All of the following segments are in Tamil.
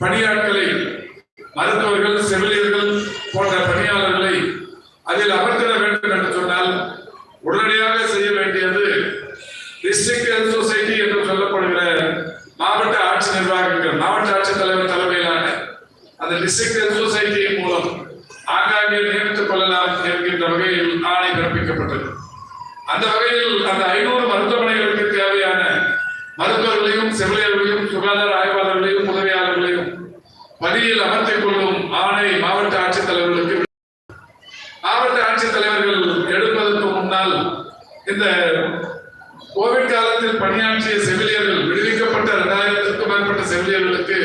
பணியாட்களை மருத்துவர்கள் செவிலியர்கள் போன்ற பணியாளர்களை அதில் அமர்த்திட வேண்டும் என்று சொன்னால் உடனடியாக செய்ய வேண்டியது டிஸ்ட்ரிக்ட் ஹெல்த் சொசைட்டி என்று சொல்லப்படுகிற மாவட்ட ஆட்சி நிர்வாகங்கள் மாவட்ட ஆட்சித்தலைவர் தலைமையிலான அந்த டிஸ்ட்ரிக்ட் ஹெல்த் சொசைட்டி மூலம் ஆங்காங்கே நியமித்துக் கொள்ளலாம் என்கின்ற வகையில் ஆணை பிறப்பிக்கப்பட்டது. அந்த வகையில் அந்த ஐநூறு மருத்துவமனைகளுக்கு தேவையான மருத்துவர்களையும் செவிலியர்களையும் சுகாதார ஆய்வாளர்களையும் பணியில் அமர்த்திக் கொள்ளும் ஆணை மாவட்ட ஆட்சித்தலைவர்களுக்கு மாவட்ட ஆட்சித்தலைவர்கள் எடுப்பதற்கு முன்னால் இந்த கோவிட் காலத்தில் பணியாற்றிய செவிலியர்கள் விடுவிக்கப்பட்ட இரண்டாயிரத்திற்கும் மேற்பட்ட செவிலியர்களுக்கு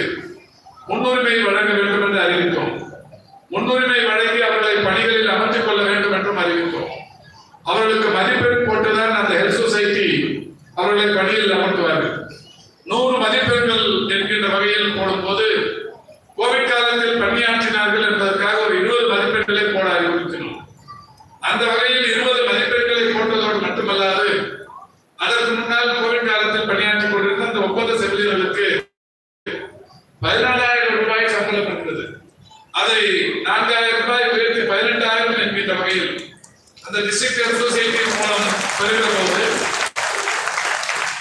முன்னுரிமை வழங்க வேண்டும் என்று அறிவித்தோம். முன்னுரிமை வழங்கி அவர்களை பணிகளில் அமர்த்திக் கொள்ள வேண்டும் என்றும் அறிவித்தோம். அவர்களுக்கு மதிப்பெண் போட்டுதான் அந்த ஹெல்த் சொசைட்டி அவர்களை பணியில் அமர்த்துவார்கள். நூறு மதிப்பெண்கள் என்கின்ற வகையில் போடும்போது காலத்தில் பணியாற்றினார்கள் என்பதற்காக ஒரு இருபது மதிப்பெண்களை போட அறிவுறுத்தினோம். அந்த வகையில் இருபது மதிப்பெண்களை போட்டதோடு மட்டுமல்லாது அதற்கு முன்னால் கோவிட் காலத்தில் பணியாற்றிக் கொண்டிருந்த அந்த ஒப்பந்த செவிலியர்களுக்கு பதினாலாயிரம் ரூபாய் சம்பளம் இருந்தது. அதை நான்காயிரம் ரூபாய் உயர்த்தி பதினெட்டாயிரம் என்கின்ற வகையில் அந்த டிஸ்ட்ரிக்ட் ஹெல்த் மூலம் பெறுகிற போது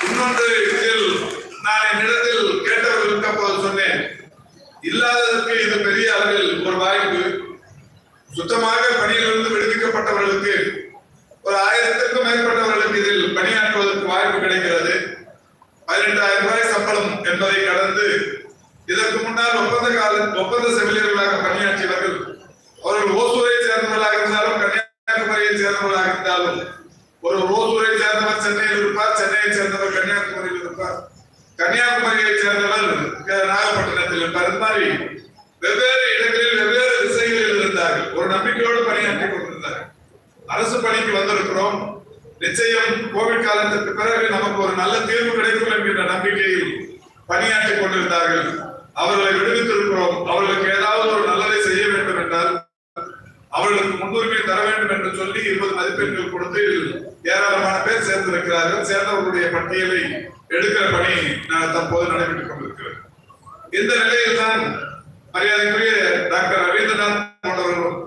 இன்னொன்று இதில் நான் என்னிடம் இல்லாததற்கு இது பெரிய அளவில் ஒரு வாய்ப்பு. சுத்தமாக பணியிலிருந்து விடுவிக்கப்பட்டவர்களுக்கு ஒரு ஆயிரத்திற்கும் மேற்பட்டவர்களுக்கு இதில் பணியாற்றுவதற்கு வாய்ப்பு கிடைக்கிறது. பதினெட்டாயிரம் ரூபாய் சம்பளம் என்பதை கடந்து இதற்கு முன்னால் ஒப்பந்த கால ஒப்பந்த செவிலியர்களாக பணியாற்றியவர்கள் அவர்கள் ஓசூரை சேர்ந்தவர்களாக இருந்தாலும் கன்னியாகுமரியை சேர்ந்தவர்களாக இருந்தாலும் ஒரு ஓசூரை சேர்ந்தவர் சென்னையில் இருப்பார் சென்னையை சேர்ந்தவர் கன்னியாகுமரியில் இருப்பார். கன்னியாகுமரியை சேர்ந்தவர் அஹ், நாகப்பட்டினத்தில் இருப்பார் மாதிரி வெவ்வேறு இடங்களில் வெவ்வேறு திசைகளில் இருந்தார்கள். ஒரு நம்பிக்கையோடு பணியாற்றி கொண்டிருந்தார்கள் அரசு பணிக்கு வந்திருக்கிறோம். நிச்சயம் கோவிட் காலத்திற்கு பிறகு நமக்கு ஒரு நல்ல தீர்வு கிடைக்கும் என்கின்ற நம்பிக்கையில் பணியாற்றிக் கொண்டிருந்தார்கள். அவர்களை விடுவித்திருக்கிறோம். அவர்களுக்கு ஏதாவது ஒரு நல்லதை செய்ய வேண்டும் என்றால் அவர்களுக்கு முன்னுரிமை தர வேண்டும் என்று சொல்லி இருபது மதிப்பெண்கள் கொடுத்து ஏராளமான பேர் சேர்ந்திருக்கிறார்கள். சேர்ந்தவர்களுடைய பட்டியலை எடுக்கிற பணி நான் தற்போது நடைபெற்றுக் கொண்டிருக்கிறது. இந்த நிலையில் தான் மரியாதைக்குரிய டாக்டர் ரவீந்திரநாத் போன்றவர்களும்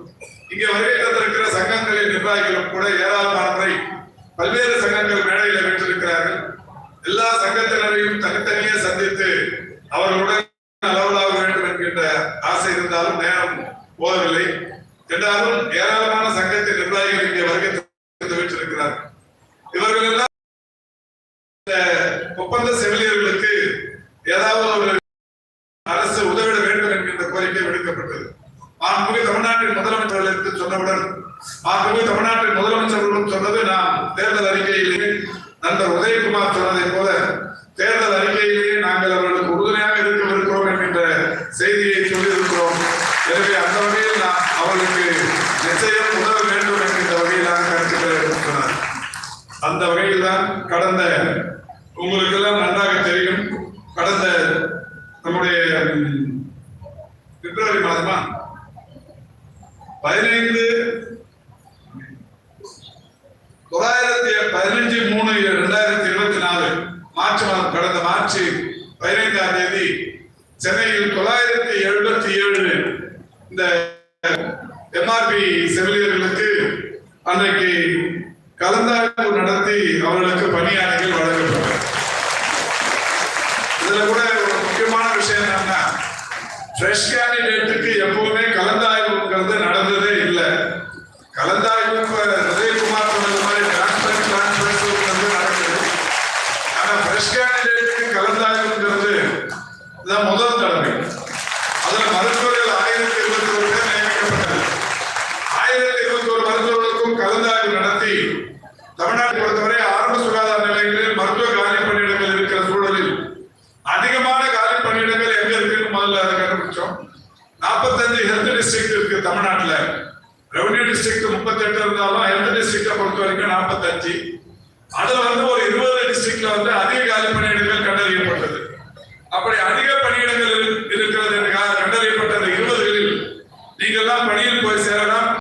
இங்கே வருகை தந்திருக்கிற சங்கங்களின் நிர்வாகிகளும் கூட ஏராளமான முறை பல்வேறு சங்கங்கள் மேடையில் பெற்றிருக்கிறார்கள் எல்லா சங்கத்தினரையும் தனித்தனியே சந்தித்து அவர்களுடன் அளவலாக வேண்டும் என்கின்ற ஆசை இருந்தாலும் நேரம் போதவில்லை என்றாலும் ஏராளமான சங்கத்தின் நிர்வாகிகள் இங்கே வருகை தந்து இவர்கள் எல்லாம் இந்த ஒப்பந்த செவிலியர்களுக்கு ஏதாவது ஒரு அரசு உதவிட வேண்டும் என்கின்ற கோரிக்கை விடுக்கப்பட்டது. மாண்புமிகு தமிழ்நாட்டின் முதலமைச்சர்களுக்கு சொன்னவுடன் மாண்புமிகு தமிழ்நாட்டின் முதலமைச்சர்களும் சொன்னது நாம் தேர்தல் அறிக்கையிலேயே நண்பர் உதயகுமார் சொன்னதை போல தேர்தல் அறிக்கையிலேயே நாங்கள் அவர்களுக்கு உறுதுணையாக இருக்கவிருக்கிறோம் என்கின்ற செய்தியை சொல்லியிருக்கிறோம். எனவே அந்த வகையில் நாம் அவளுக்கு நிச்சயம் உதவ வேண்டும் என்கின்ற வகையிலான கருத்துக்களை எடுத்துச் அந்த வகையில் தான் கடந்த உங்களுக்கு எல்லாம் நன்றாக தெரியும். கடந்த நம்முடைய பிப்ரவரி மாதமா பதினைந்து தொள்ளாயிரத்தி பதினஞ்சு மூணு இரண்டாயிரத்தி இருபத்தி நாலு மார்ச் மாதம் கடந்த மார்ச் பதினைந்தாம் தேதி சென்னையில் தொள்ளாயிரத்தி எழுபத்தி ஏழு இந்த எம்ஆர்பி செவிலியர்களுக்கு அன்றைக்கு கலந்தாய்வு நடத்தி அவர்களுக்கு பணியாற்றி ஆய்வு நடத்தி தமிழ்நாட்டை பொறுத்தவரை ஆரம்ப சுகாதார நிலையங்களில் மருத்துவ காலி பணியிடங்கள் இருக்கிற சூழலில் அதிகமான காலி பணியிடங்கள் எங்க இருக்குன்னு முதல்ல அதை கண்டுபிடிச்சோம். நாற்பத்தஞ்சு ஹெல்த் டிஸ்ட்ரிக்ட் இருக்கு தமிழ்நாட்டுல. ரெவன்யூ டிஸ்ட்ரிக்ட் முப்பத்தெட்டு இருந்தாலும் ஹெல்த் டிஸ்ட்ரிக்ட பொறுத்த வரைக்கும் நாற்பத்தஞ்சு. அதுல வந்து ஒரு இருபது டிஸ்ட்ரிக்ட்ல வந்து அதிக காலி பணியிடங்கள் கண்டறியப்பட்டது. அப்படி